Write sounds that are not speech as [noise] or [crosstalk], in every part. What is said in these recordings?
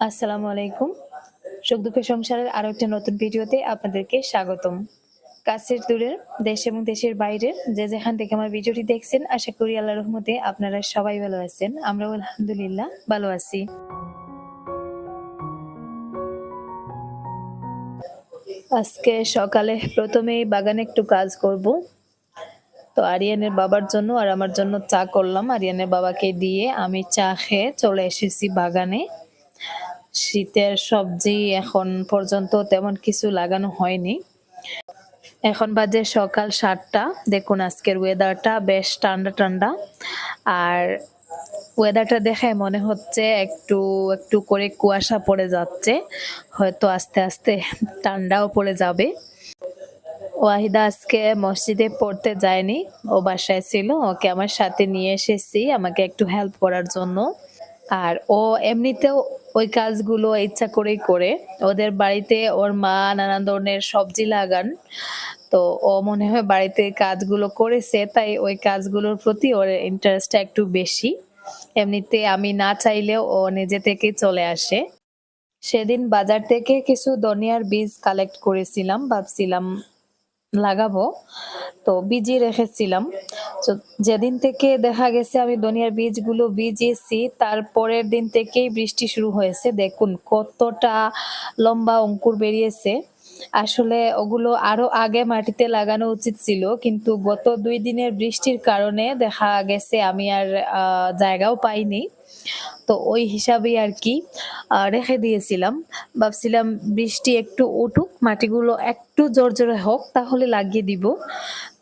আসসালামু আলাইকুম। সুখ দুঃখের সংসারের আরও একটা নতুন ভিডিওতে আপনাদেরকে স্বাগতম। কাছের দূরের দেশ এবং দেশের বাইরের যে যেখান থেকে আমার ভিডিওটি দেখছেন, আশা করি আল্লাহ রহমতে আপনারা সবাই ভালো আছেন। আমরাও আলহামদুলিল্লাহ ভালো আছি। আজকে সকালে প্রথমে বাগানে একটু কাজ করব। তো আরিয়ানের বাবার জন্য আর আমার জন্য চা করলাম। আরিয়ানের বাবাকে দিয়ে আমি চা খেয়ে চলে এসেছি বাগানে। শীতের সবজি এখন পর্যন্ত তেমন কিছু লাগানো হয়নি। এখন বাজে সকাল সাতটা। দেখুন আজকের ওয়েদারটা বেশ ঠান্ডা ঠান্ডা। আর ওয়েদারটা দেখে মনে হচ্ছে একটু একটু করে কুয়াশা পড়ে যাচ্ছে। হয়তো আস্তে আস্তে ঠান্ডাও পড়ে যাবে। ওয়াহিদা আজকে মসজিদে পড়তে যায়নি। ও বাসায় ছিল। ওকে আমার সাথে নিয়ে এসেছি। আমাকে একটু হেল্প করার জন্য। আর ও এমনিতেও ওই কাজগুলো ইচ্ছা করেই করে। ওদের বাড়িতে ওর মা নানান ধরনের সবজি লাগান। তো ও মনে হয় বাড়িতে কাজগুলো করেছে, তাই ওই কাজগুলোর প্রতি ওর ইন্টারেস্টটা একটু বেশি। এমনিতে আমি না চাইলেও ও নিজে থেকেই চলে আসে। সেদিন বাজার থেকে কিছু ধনিয়ার বীজ কালেক্ট করেছিলাম, ভাবছিলাম লাগাবো। তো বীজই রেখেছিলাম। তো যেদিন থেকে দেখা গেছে আমি ধনিয়ার বীজগুলো ভিজিয়েছি তারপরের দিন থেকেই বৃষ্টি শুরু হয়েছে। দেখুন কতটা লম্বা অঙ্কুর বেরিয়েছে। আসলে ওগুলো আরও আগে মাটিতে লাগানো উচিত ছিল, কিন্তু গত দুই দিনের বৃষ্টির কারণে দেখা গেছে আমি আর জায়গাও পাইনি। তো ওই হিসাবেই আর কি রেখে দিয়েছিলাম। ভাবছিলাম বৃষ্টি একটু উঠুক, মাটিগুলো একটু জোরে হোক, তাহলে লাগিয়ে দিব।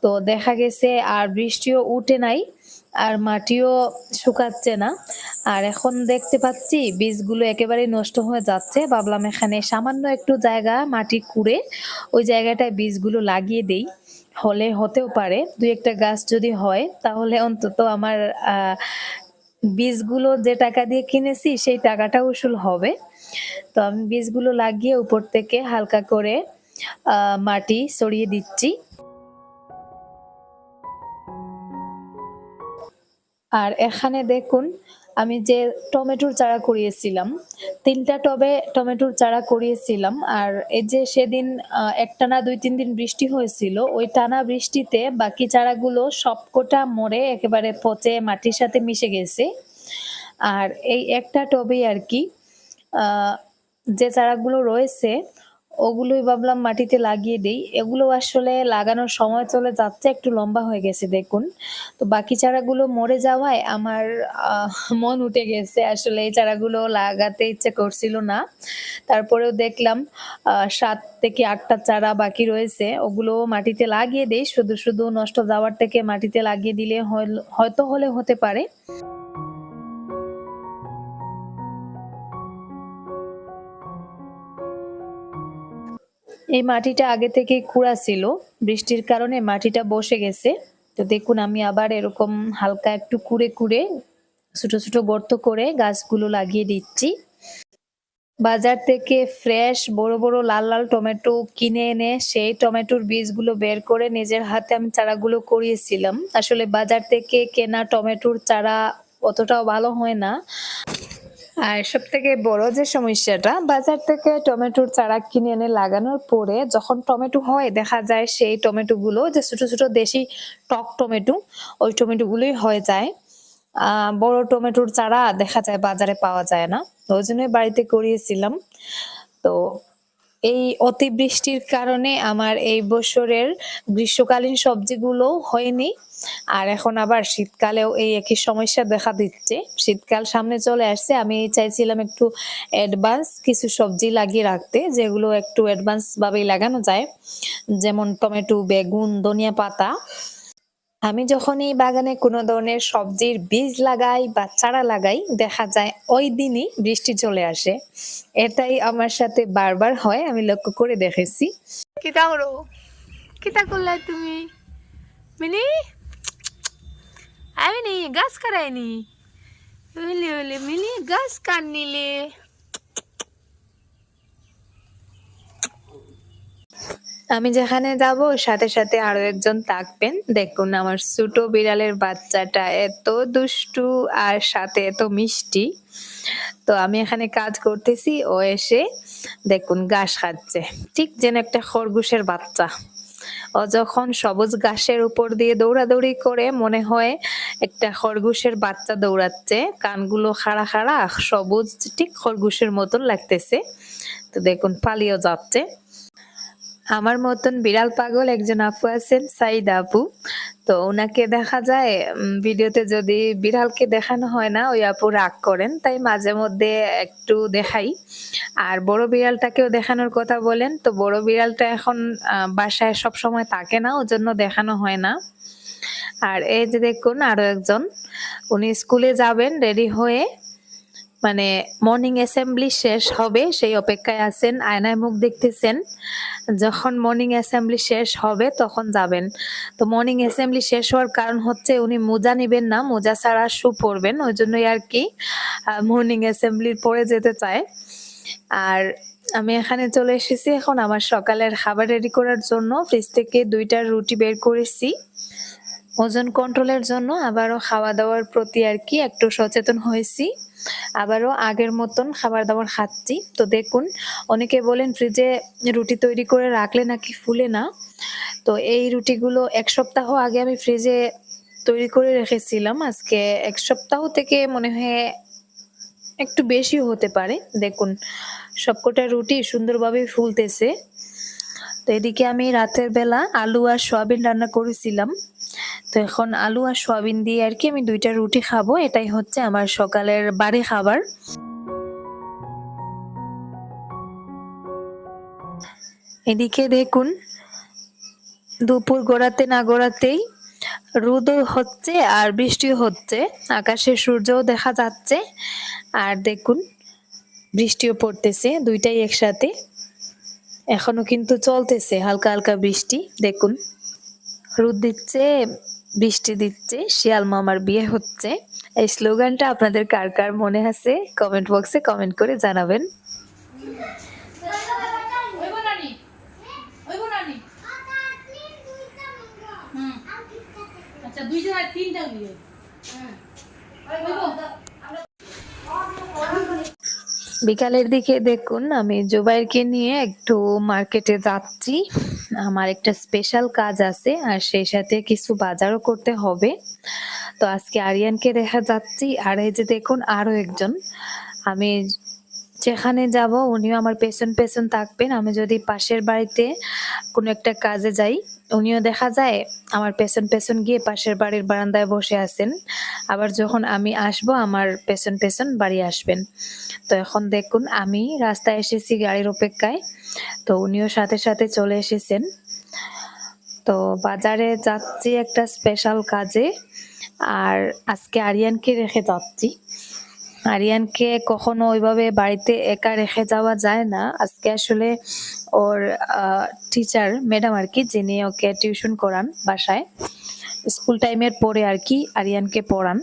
তো দেখা গেছে আর বৃষ্টিও উঠে নাই, আর মাটিও শুকাচ্ছে না। আর এখন দেখতে পাচ্ছি বীজগুলো একেবারে নষ্ট হয়ে যাচ্ছে। ভাবলাম এখানে সামান্য একটু জায়গা মাটি কুড়ে ওই জায়গাটায় বীজগুলো লাগিয়ে দেই। হলে হতেও পারে, দুই একটা গাছ যদি হয়, তাহলে অন্তত আমার বীজগুলো যে টাকা দিয়ে কিনেছি, সেই টাকাটা উসুল হবে। তো আমি বীজগুলো লাগিয়ে উপর থেকে হালকা করে মাটি ছড়িয়ে দিচ্ছি। আর এখানে দেখুন আমি যে টমেটোর চারা করিয়েছিলাম, তিনটা টবে টমেটোর চারা করিয়েছিলাম আর এই যে সেদিন একটানা দুই তিন দিন বৃষ্টি হয়েছিল, ওই টানা বৃষ্টিতে বাকি চারাগুলো সবকটা মরে একেবারে পচে মাটির সাথে মিশে গেছে। আর এই একটা টবেই আর কি যে চারাগুলো রয়েছে ওগুলোই ভাবলাম মাটিতে লাগিয়ে দেই। এগুলো আসলে লাগানোর সময় চলে যাচ্ছে, একটু লম্বা হয়ে গেছে দেখুন। তো বাকি চারাগুলো মরে যাওয়ায় আমার মন উঠে গেছে। আসলে এই চারাগুলো লাগাতে ইচ্ছে করছিল না। তারপরেও দেখলাম সাত থেকে আটটা চারা বাকি রয়েছে। ওগুলো মাটিতে লাগিয়ে দেই। শুধু শুধু নষ্ট যাওয়ার থেকে মাটিতে লাগিয়ে দিলে হয়তো হলে হতে পারে। এই মাটিটা আগে থেকেই কুড়া ছিল। বৃষ্টির কারণে মাটিটা বসে গেছে। তো দেখুন, আমি আবার এরকম হালকা একটু কুড়ে কুড়ে ছোট ছোট গর্ত করে গাছগুলো লাগিয়ে দিচ্ছি। বাজার থেকে ফ্রেশ বড় বড় লাল লাল টমেটো কিনে এনে সেই টমেটোর বীজগুলো বের করে নিজের হাতে আমি চারাগুলো করিয়েছিলাম। আসলে বাজার থেকে কেনা টমেটোর চারা অতটাও ভালো হয় না। আর সব থেকে বড় যে সমস্যাটা, বাজার থেকে টমেটোর চারা কিনে এনে লাগানোর পরে যখন টমেটো হয়, দেখা যায় সেই টমেটো গুলো যে ছোট ছোট দেশি টক টমেটো, ওই টমেটো গুলোই হয়ে যায়। বড় টমেটোর চারা দেখা যায় বাজারে পাওয়া যায় না। ওই জন্যই বাড়িতে করিয়েছিলাম। তো এই অতিবৃষ্টির কারণে আমার এই বছরের গ্রীষ্মকালীন সবজিগুলো হয়নি। আর এখন আবার শীতকালেও এই একই সমস্যা দেখা দিচ্ছে। শীতকাল সামনে চলে আসছে। আমি চাইছিলাম একটু অ্যাডভান্স কিছু সবজি লাগিয়ে রাখতে, যেগুলো একটু অ্যাডভান্স ভাবেই লাগানো যায়। যেমন টমেটো, বেগুন, ধনিয়া পাতা। আমি যখন এই বাগানে কোনো ধরনের সবজির বীজ লাগাই বা চারা লাগাই, দেখা যায় ওই দিনই বৃষ্টি চলে আসে। এটাই আমার সাথে বারবার হয়, আমি লক্ষ্য করে দেখেছি। কিতা করো? কিতা করলাই তুমি? মিলি? আমি নি গাছ কাটাইনি? মিলি মিলি গাছ কাট নিলে আমি যেখানে যাব, সাথে সাথে আরও একজন থাকবেন। দেখুন, আমার ছোট বিড়ালের বাচ্চাটা এত দুষ্টু আর সাথে এত মিষ্টি। তো আমি এখানে কাজ করতেছি, ও এসে দেখুন, ঘাস খাচ্ছে। ঠিক যেন একটা খরগোশের বাচ্চা। ও যখন সবুজ ঘাসের উপর দিয়ে দৌড়াদৌড়ি করে, মনে হয় একটা খরগোশের বাচ্চা দৌড়াচ্ছে। কানগুলো খাড়া খাড়া, সবুজ, ঠিক খরগোশের মতন লাগতেছে। তো দেখুন পালিয়েও যাচ্ছে। আমার মতন বিড়াল পাগল একজন আপু আছেন, সাইদ আপু। তো ওনাকে দেখা যায় ভিডিওতে যদি বিড়ালকে দেখানো হয় না, ওই আপু রাগ করেন। তাই মাঝে মধ্যে একটু দেখাই। আর বড় বিড়ালটাকেও দেখানোর কথা বলেন। তো বড় বিড়ালটা এখন বাসায় সব সময় থাকে না ওর জন্য দেখানো হয় না। আর এই যে দেখুন, আরও একজন। উনি স্কুলে যাবেন, রেডি হয়ে মানে মর্নিং অ্যাসেম্বলি শেষ হবে, সেই অপেক্ষায় আছেন, আয়নায় মুখ দেখতেছেন। যখন মর্নিং অ্যাসেম্বলি শেষ হবে, তখন যাবেন। তো মর্নিং অ্যাসেম্বলি শেষ হওয়ার কারণ হচ্ছে উনি মোজা নিবেন না, মোজা ছাড়া শু পরবেন, ওই জন্যই আর কি মর্নিং অ্যাসেম্বলির পরে যেতে চায়। আর আমি এখানে চলে এসেছি এখন আমার সকালের খাবার রেডি করার জন্য ফ্রিজ থেকে দুইটা রুটি বের করেছি। ওজন কন্ট্রোলের জন্য আবারও খাওয়া দাওয়ার প্রতি আর কি একটু সচেতন হয়েছি। আবারও আগের মতন খাবার দাবার খাচ্ছি। তো দেখুন, অনেকে বলেন ফ্রিজে রুটি তৈরি করে রাখলে নাকি ফুলে না? তো এই রুটিগুলো এক সপ্তাহ আগে আমি ফ্রিজে তৈরি করে রেখেছিলাম। আজকে এক সপ্তাহ থেকে মনে হয় একটু বেশি হতে পারে। দেখুন, সবকটা রুটি সুন্দরভাবে ফুলতেছে। তো এদিকে আমি রাতের বেলা আলু আর সয়াবিন রান্না করেছিলাম। তো এখন আলু আর সয়াবিন দিয়ে আর কি আমি দুইটা রুটি খাব। এটাই হচ্ছে আমার সকালের বাড়ি খাবার। এদিকে দেখুন, দুপুর গড়াতে না গড়াতেই রোদও হচ্ছে আর বৃষ্টিও হচ্ছে। আকাশে সূর্যও দেখা যাচ্ছে। আর দেখুন, বৃষ্টিও পড়তেছে, দুইটাই একসাথে। এখনও কিন্তু চলতেছে হালকা হালকা বৃষ্টি। দেখুন, রোদ দিচ্ছে বৃষ্টি দিচ্ছে শিয়াল মামার বিয়ে হচ্ছে। এই স্লোগানটা আপনাদের কার কার মনে আছে? কমেন্ট বক্সে কমেন্ট করে জানাবেন। আচ্ছা বিকালের দিকে দেখুন আমি জুবাইরকে নিয়ে একটু মার্কেটে যাচ্ছি। আমার একটা স্পেশাল কাজ আছে, আর সেই সাথে কিছু বাজারও করতে হবে। তো আজকে আরিয়ানকে দেখা যাচ্ছি, আর এই যে দেখুন আরও একজন। আমি যেখানে যাব, উনিও আমার পেছন পেছন থাকবেন। আমি যদি পাশের বাড়িতে কোনো একটা কাজে যাই উনিও দেখা যায় আমার পেছন পেছন গিয়ে পাশের বাড়ির বারান্দায় বসে আছেন। আবার যখন আমি আসব, আমার পেছন পেছন বাড়ি আসবেন। তো এখন দেখুন, আমি রাস্তায় এসেছি গাড়ির অপেক্ষায়। তো উনিও সাথে সাথে চলে এসেছেন। তো বাজারে যাচ্ছি একটা স্পেশাল কাজে। আর আজকে আরিয়ানকে রেখে যাচ্ছি। আরিয়ানকে কখনো ওইভাবে বাড়িতে একা রেখে যাওয়া যায় না। আজকে আসলে ওর টিচার ম্যাডাম আর কি, যিনি ওকে টিউশন করান বাসায় স্কুল টাইমের পরে আর কি আরিয়ানকে পড়ান।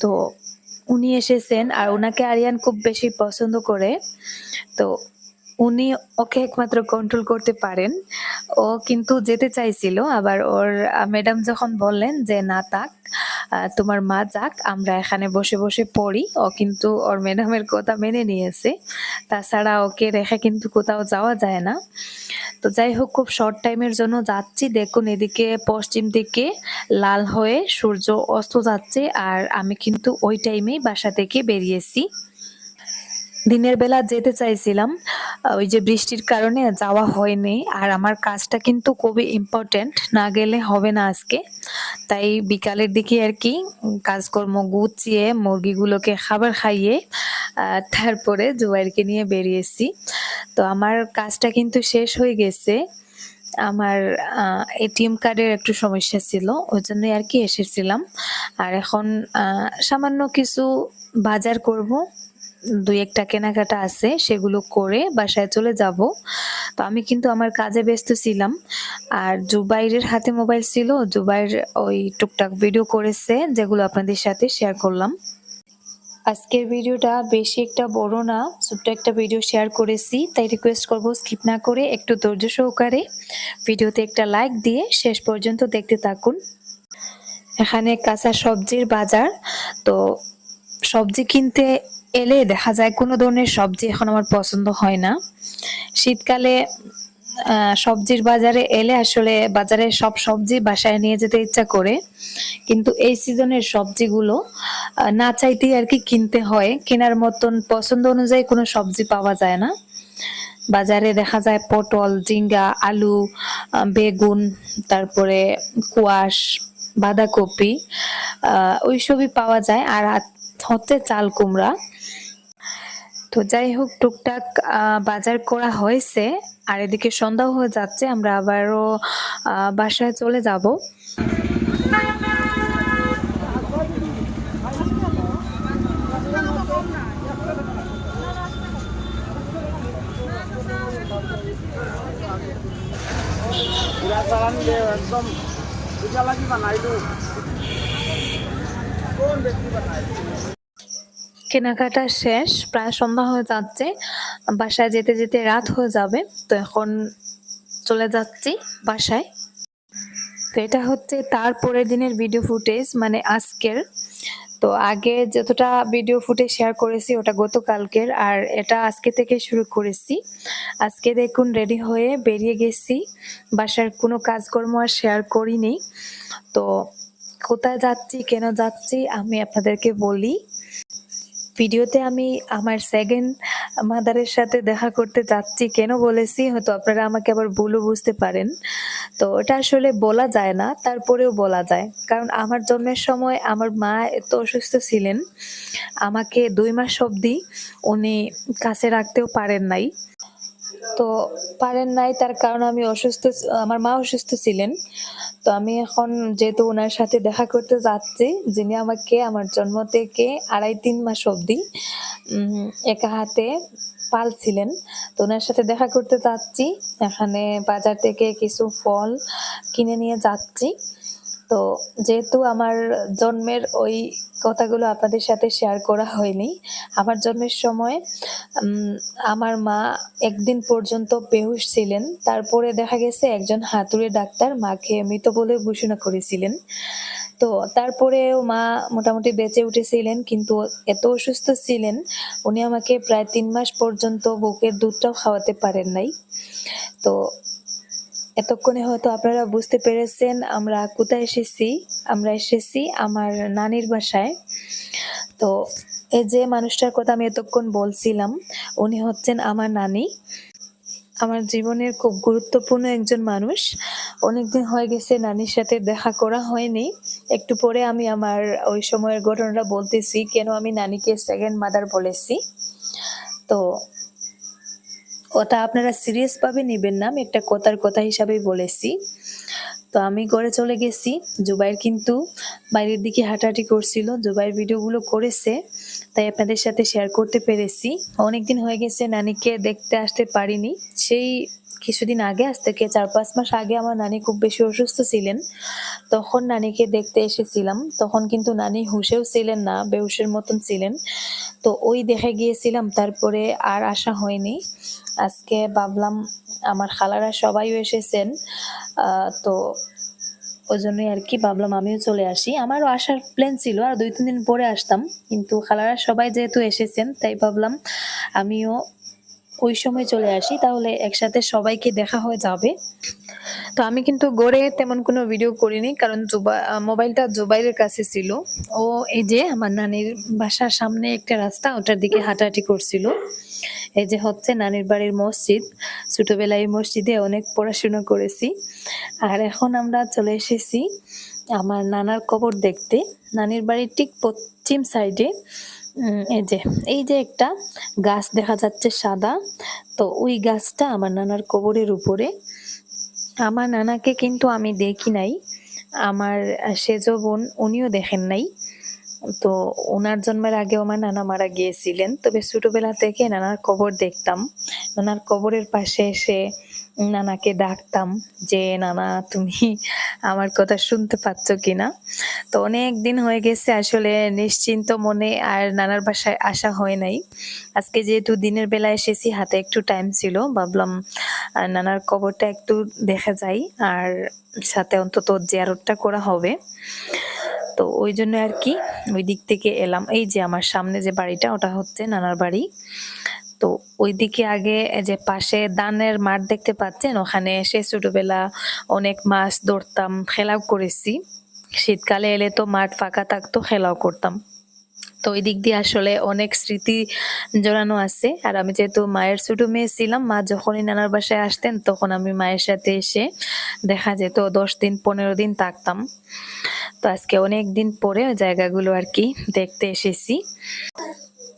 তো উনি এসেছেন আর ওনাকে আরিয়ান খুব বেশি পছন্দ করে। তো উনি ওকে একমাত্র কন্ট্রোল করতে পারেন। ও কিন্তু যেতে চাইছিল, আবার ওর ম্যাডাম যখন বললেন যে, না তাক তোমার মা যাক, আমরা এখানে বসে বসে পড়ি। ও কিন্তু ওর ম্যাডামের কথা মেনে নিয়েছে। তাছাড়া ওকে রেখে কিন্তু কোথাও যাওয়া যায় না। তো যাই হোক, খুব শর্ট টাইমের জন্য যাচ্ছি। দেখুন, এদিকে পশ্চিম দিকে লাল হয়ে সূর্য অস্ত যাচ্ছে, আর আমি কিন্তু ওই টাইমেই বাসা থেকে বেরিয়েছি। দিনের বেলা যেতে চাইছিলাম ওই যে বৃষ্টির কারণে যাওয়া হয়নি। আর আমার কাজটা কিন্তু খুবই ইম্পর্টেন্ট না গেলে হবে না আজকে। তাই বিকালের দিকে আর কি কাজকর্ম গুছিয়ে, মুরগিগুলোকে খাবার খাইয়ে তারপরে জুবাইরকে নিয়ে বেরিয়েছি। তো আমার কাজটা কিন্তু শেষ হয়ে গেছে। আমার এটিএম কার্ডের একটু সমস্যা ছিল, ওই জন্য আর কি এসেছিলাম। আর এখন সামান্য কিছু বাজার করব। দুই একটা কেনাকাটা আছে, সেগুলো করে বাসায় চলে যাব। তো আমি কিন্তু আমার কাজে ব্যস্ত ছিলাম। আর জুবাইরের হাতে মোবাইল ছিল, জুবাইর ওই টুকটাক ভিডিও করেছে, যেগুলো আপনাদের সাথে শেয়ার করলাম। আজকের ভিডিওটা বেশি একটা বড় না, ছোট্ট একটা ভিডিও শেয়ার করেছি, তাই রিকোয়েস্ট করব স্কিপ না করে একটু ধৈর্য সহকারে ভিডিওতে একটা লাইক দিয়ে শেষ পর্যন্ত দেখতে থাকুন। এখানে কাঁচা সবজির বাজার, তো সবজি কিনতে এলে দেখা যায় কোনো ধরনের সবজি এখন আমার পছন্দ হয় না। শীতকালে সবজির বাজারে এলে আসলে বাজারে সব সবজি বাসায় নিয়ে যেতে ইচ্ছা করে। কিন্তু এই সিজনের সবজিগুলো না চাইতেই আর কি কিনতে হয়। কেনার মতন পছন্দ অনুযায়ী কোনো সবজি পাওয়া যায় না। বাজারে দেখা যায় পটল, ঝিঙ্গা, আলু বেগুন, তারপরে কুয়াশ, বাঁধাকপি ওইসবই পাওয়া যায়। আর হচ্ছে চাল কুমড়া। তো যাই হোক, টুকটাক বাজার করা হয়েছে। আর এদিকে সন্ধ্যাও হয়ে যাচ্ছে, আমরা আবারও বাসায় চলে যাব। একদম। কোন ব্যক্তি বানাইলো কেনাকাটা শেষ, প্রায় সন্ধ্যা হয়ে যাচ্ছে, বাসায় যেতে যেতে রাত হয়ে যাবে, তো এখন চলে যাচ্ছি বাসায়। তো এটা হচ্ছে তার পরের দিনের ভিডিও ফুটেজ মানে আজকের। তো আগে যতটা ভিডিও ফুটেজ শেয়ার করেছি, ওটা গতকালকের, আর এটা আজকে থেকে শুরু করেছি। আজকে দেখুন রেডি হয়ে বেরিয়ে গেছি, বাসার কোনো কাজকর্ম আর শেয়ার করিনি তো কোথায় যাচ্ছি, কেন যাচ্ছি, আমি আপনাদেরকে বলি। ভিডিওতে আমি আমার সেকেন্ড মাদারের সাথে দেখা করতে যাচ্ছি, কেন বলেছি? হয়তো আপনারা আমাকে আবার ভুলও বুঝতে পারেন। তো এটা আসলে বলা যায় না, তারপরেও বলা যায়। কারণ আমার জন্মের সময় আমার মা এত অসুস্থ ছিলেন, আমাকে দুই মাস অবধি উনি কাছে রাখতেও পারেন নাই। তো পারেন নাই, তার কারণ আমি অসুস্থ আমার মা অসুস্থ ছিলেন। তো আমি এখন যেহেতু ওনার সাথে দেখা করতে যাচ্ছি, যিনি আমাকে আমার জন্ম থেকে আড়াই তিন মাস অবধি একা হাতে পালছিলেন। তো ওনার সাথে দেখা করতে যাচ্ছি, এখানে বাজার থেকে কিছু ফল কিনে নিয়ে যাচ্ছি। তো যেহেতু আমার জন্মের ওই কথাগুলো আপনাদের সাথে শেয়ার করা হয়নি, আমার জন্মের সময় আমার মা একদিন পর্যন্ত বেহুশ ছিলেন। তারপরে দেখা গেছে একজন হাতুড়ে ডাক্তার মাকে মৃত বলে ঘোষণা করেছিলেন। তো তারপরেও মা মোটামুটি বেঁচে উঠেছিলেন, কিন্তু এত অসুস্থ ছিলেন, উনি আমাকে প্রায় তিন মাস পর্যন্ত বুকের দুধটাও খাওয়াতে পারেন নাই। তো এতক্ষণে হয়তো আপনারা বুঝতে পেরেছেন, আমরা কোথায় এসেছি? আমরা এসেছি আমার নানির বাসায়। তো এই যে মানুষটার কথা আমি এতক্ষণ বলছিলাম, উনি হচ্ছেন আমার নানি। আমার জীবনের খুব গুরুত্বপূর্ণ একজন মানুষ। অনেকদিন হয়ে গেছে নানির সাথে দেখা করা হয়নি। একটু পরে আমি আমার ওই সময়ের ঘটনাটা বলতেছি, কেন আমি নানিকে সেকেন্ড মাদার বলেছি। তো ওটা আপনারা সিরিয়াস ভাবে নেবেন না, আমি একটা কথার কথা হিসাবেই বলেছি। তো আমি ঘরে চলে গেছি। জুবাইর কিন্তু বাইরের দিকে হাঁটাহাঁটি করছিল, জুবাইর ভিডিওগুলো করেছে। তাই আপনাদের সাথে শেয়ার করতে পেরেছি। অনেকদিন হয়ে গেছে নানিকে দেখতে আসতে পারিনি। সেই কিছুদিন আগে, আজ থেকে চার পাঁচ মাস আগে আমার নানি খুব বেশি অসুস্থ ছিলেন। তখন নানিকে দেখতে এসেছিলাম। তখন কিন্তু নানি হুশেও ছিলেন না, বেহুশের মতন ছিলেন। তো ওই দেখে গিয়েছিলাম, তারপরে আর আসা হয়নি। আজকে ভাবলাম, আমার খালারা সবাইও এসেছেন। তো ওই জন্যই আর কি ভাবলাম আমিও চলে আসি। আমারও আসার প্ল্যান ছিল, আর দুই, তিন দিন পরে আসতাম। কিন্তু খালারা সবাই যেহেতু এসেছেন, তাই ভাবলাম আমিও ওই সময় চলে আসি, তাহলে একসাথে সবাইকে দেখা হয়ে যাবে। তো আমি কিন্তু গড়ে তেমন কোনো ভিডিও করিনি, কারণ জুবা মোবাইলটা জুবাইরের কাছে ছিল। ও এই যে আমার নানির বাসার সামনে একটা রাস্তা, ওটার দিকে হাঁটাহাঁটি করছিল। এই যে হচ্ছে নানির বাড়ির মসজিদ, ছোটবেলায় মসজিদে অনেক পড়াশোনা করেছি। আর এখন আমরা চলে এসেছি আমার নানার কবর দেখতে। নানির বাড়ির ঠিক পশ্চিম সাইডে এই যে এই যে একটা গাছ দেখা যাচ্ছে সাদা। তো ওই গাছটা আমার নানার কবরের উপরে। আমার নানাকে কিন্তু আমি দেখি নাই। আমার সেজ বোন উনিও দেখেন নাই। তো ওনার জন্মের আগে আমার নানা মারা গিয়েছিলেন। তবে ছোটবেলা থেকে নানার কবর দেখতাম। নানার কবরের পাশে এসে নানাকে ডাকতাম যে, নানা, তুমি আমার কথা শুনতে পাচ্ছ কিনা? তো অনেক দিন হয়ে গেছে, আসলে নিশ্চিন্ত মনে আর নানার বাসায় আসা হয় নাই। আজকে যেহেতু দিনের বেলা এসেছি, হাতে একটু টাইম ছিল, ভাবলাম নানার কবরটা একটু দেখা যায়, আর সাথে অন্তত জিয়ারতটা করা হবে। তো ওই জন্য আর কি ওই দিক থেকে এলাম। এই যে আমার সামনে যে বাড়িটা, ওটা হচ্ছে নানার বাড়ি। তো ওইদিকে আগে যে পাশে দানের মাঠ দেখতে পাচ্ছেন? ওখানে এসে ছোটবেলা অনেক মাছ ধরতাম, খেলাও করেছি। শীতকালে এলে তো মাঠ ফাঁকা থাকতো, খেলাও করতাম। তো ওই দিক দিয়ে আসলে অনেক স্মৃতি জড়ানো আছে। আর আমি যেহেতু মায়ের ছোট মেয়ে ছিলাম, মা যখনই নানার বাসায় আসতেন, তখন আমি মায়ের সাথে এসে দেখা যেত, দশ দিন, পনেরো দিন থাকতাম। তো আজকে অনেক দিন পরে জায়গাগুলো আর কি দেখতে এসেছি।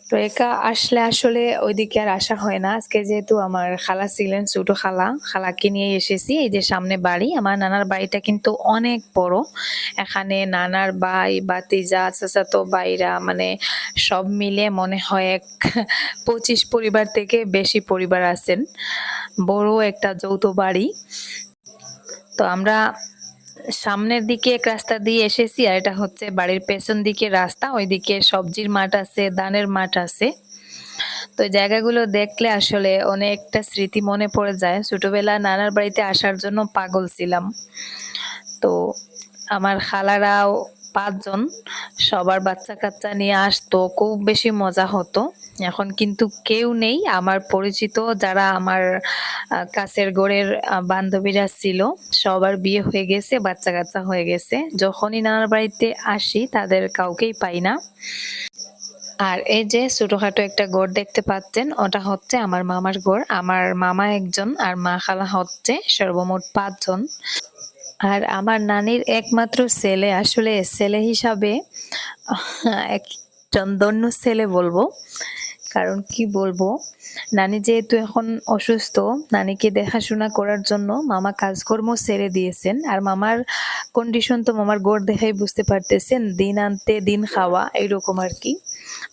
তো একা আসলে আসলে ওইদিকে আর আসা হয় না। আজকে যেহেতু আমার খালা ছিলেন, ছোট খালা, খালাকে নিয়ে এসেছি। এই যে সামনে বাড়ি, আমার নানার বাড়িটা কিন্তু অনেক বড়। এখানে নানার ভাই বাতিজা চাচাতো বাইরা মানে সব মিলে মনে হয় এক [laughs] পঁচিশ পরিবার থেকে বেশি পরিবার আছেন। বড় একটা যৌথ বাড়ি। তো আমরা সামনের দিকে এক রাস্তা দিয়ে এসেছি আর এটা হচ্ছে বাড়ির পেছন দিকে রাস্তা, ওইদিকে সবজির মাঠ আছে, ধানের মাঠ আছে। তো জায়গাগুলো দেখলে আসলে অনেকটা স্মৃতি মনে পড়ে যায়। ছোটবেলা নানার বাড়িতে আসার জন্য পাগল ছিলাম। তো আমার খালারাও পাঁচজন সবার বাচ্চা কাচ্চা নিয়ে আসতো, খুব বেশি মজা হতো। এখন কিন্তু কেউ নেই। আমার পরিচিত যারা আমার কাছের গোড়ের বান্ধবীরা ছিল, সবার বিয়ে হয়ে গেছে বাচ্চা কাচ্চা হয়ে গেছে। যখনই নানার বাড়িতে আসি, তাদের কাউকেই পাই না। আর এই যে ছোটখাটো একটা গড় দেখতে পাচ্ছেন, ওটা হচ্ছে আমার মামার গড় আমার মামা একজন আর মা খালা হচ্ছে সর্বমোট পাঁচজন। আর আমার নানির একমাত্র ছেলে, আসলে ছেলে হিসাবে একজন ধন্য ছেলে বলব। কারণ কি বলব? নানি যেহেতু এখন অসুস্থ, নানিকে দেখাশোনা করার জন্য মামা কাজকর্ম ছেড়ে দিয়েছেন। আর মামার কন্ডিশন তো মামার গোড় দেখাই বুঝতে পারতেছেন, দিন আনতে দিন খাওয়া, এইরকম আর কি।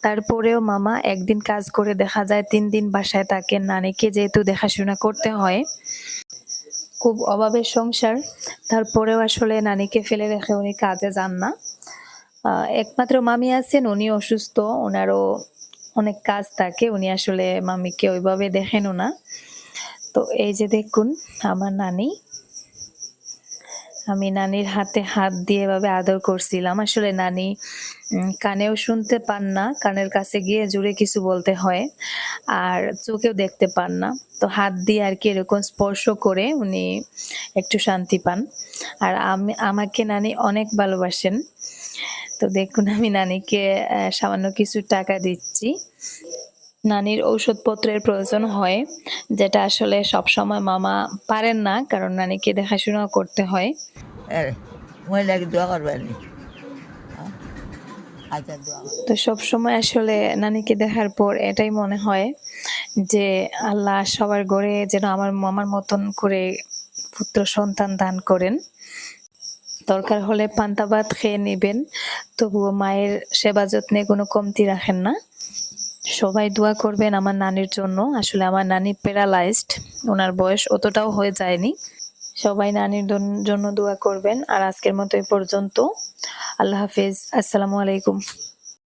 তারপরেও মামা একদিন কাজ করে দেখা যায়, তিন দিন বাসায় থাকেন। নানিকে যেহেতু দেখাশোনা করতে হয় খুব অভাবের সংসার। তারপরেও আসলে নানিকে ফেলে রেখে উনি কাজে যান না। একমাত্র মামি আছেন উনি অসুস্থ, ওনারও অনেক কাজ থাকে, উনি আসলে মামিকে ওইভাবে দেখেনও না। তো এই যে দেখুন, আমার নানি। আমি নানির হাতে হাত দিয়ে এভাবে আদর করছিলাম। আসলে নানি কানেও শুনতে পান না, কানের কাছে গিয়ে জুড়ে কিছু বলতে হয়। আর চোখেও দেখতে পান না। তো হাত দিয়ে আর কি এরকম স্পর্শ করে উনি একটু শান্তি পান। আর আমি, আমাকে নানি অনেক ভালোবাসেন। তো দেখুন আমি নানিকে সামান্য কিছু টাকা দিচ্ছি। নানির ঔষধপত্রের প্রয়োজন হয়, যেটা আসলে সব সময় মামা পারেন না, কারণ নানিকে দেখাশোনা করতে হয়। তো সব সময় আসলে নানিকে দেখার পর এটাই মনে হয় যে আল্লাহ সবার ঘরে যেন আমার মামার মতন করে পুত্র সন্তান দান করেন। দরকার হলে পান্তা ভাত খেয়ে নেবেন, তবুও মায়ের সেবা যত্নে কোনো কমতি রাখেন না। সবাই দোয়া করবেন আমার নানির জন্য। আসলে আমার নানি প্যারালাইজড, ওনার বয়স অতটাও হয়ে যায়নি। সবাই নানির জন্য দোয়া করবেন। আর আজকের মতো এই পর্যন্ত। আল্লাহ হাফিজ। আসসালামু আলাইকুম।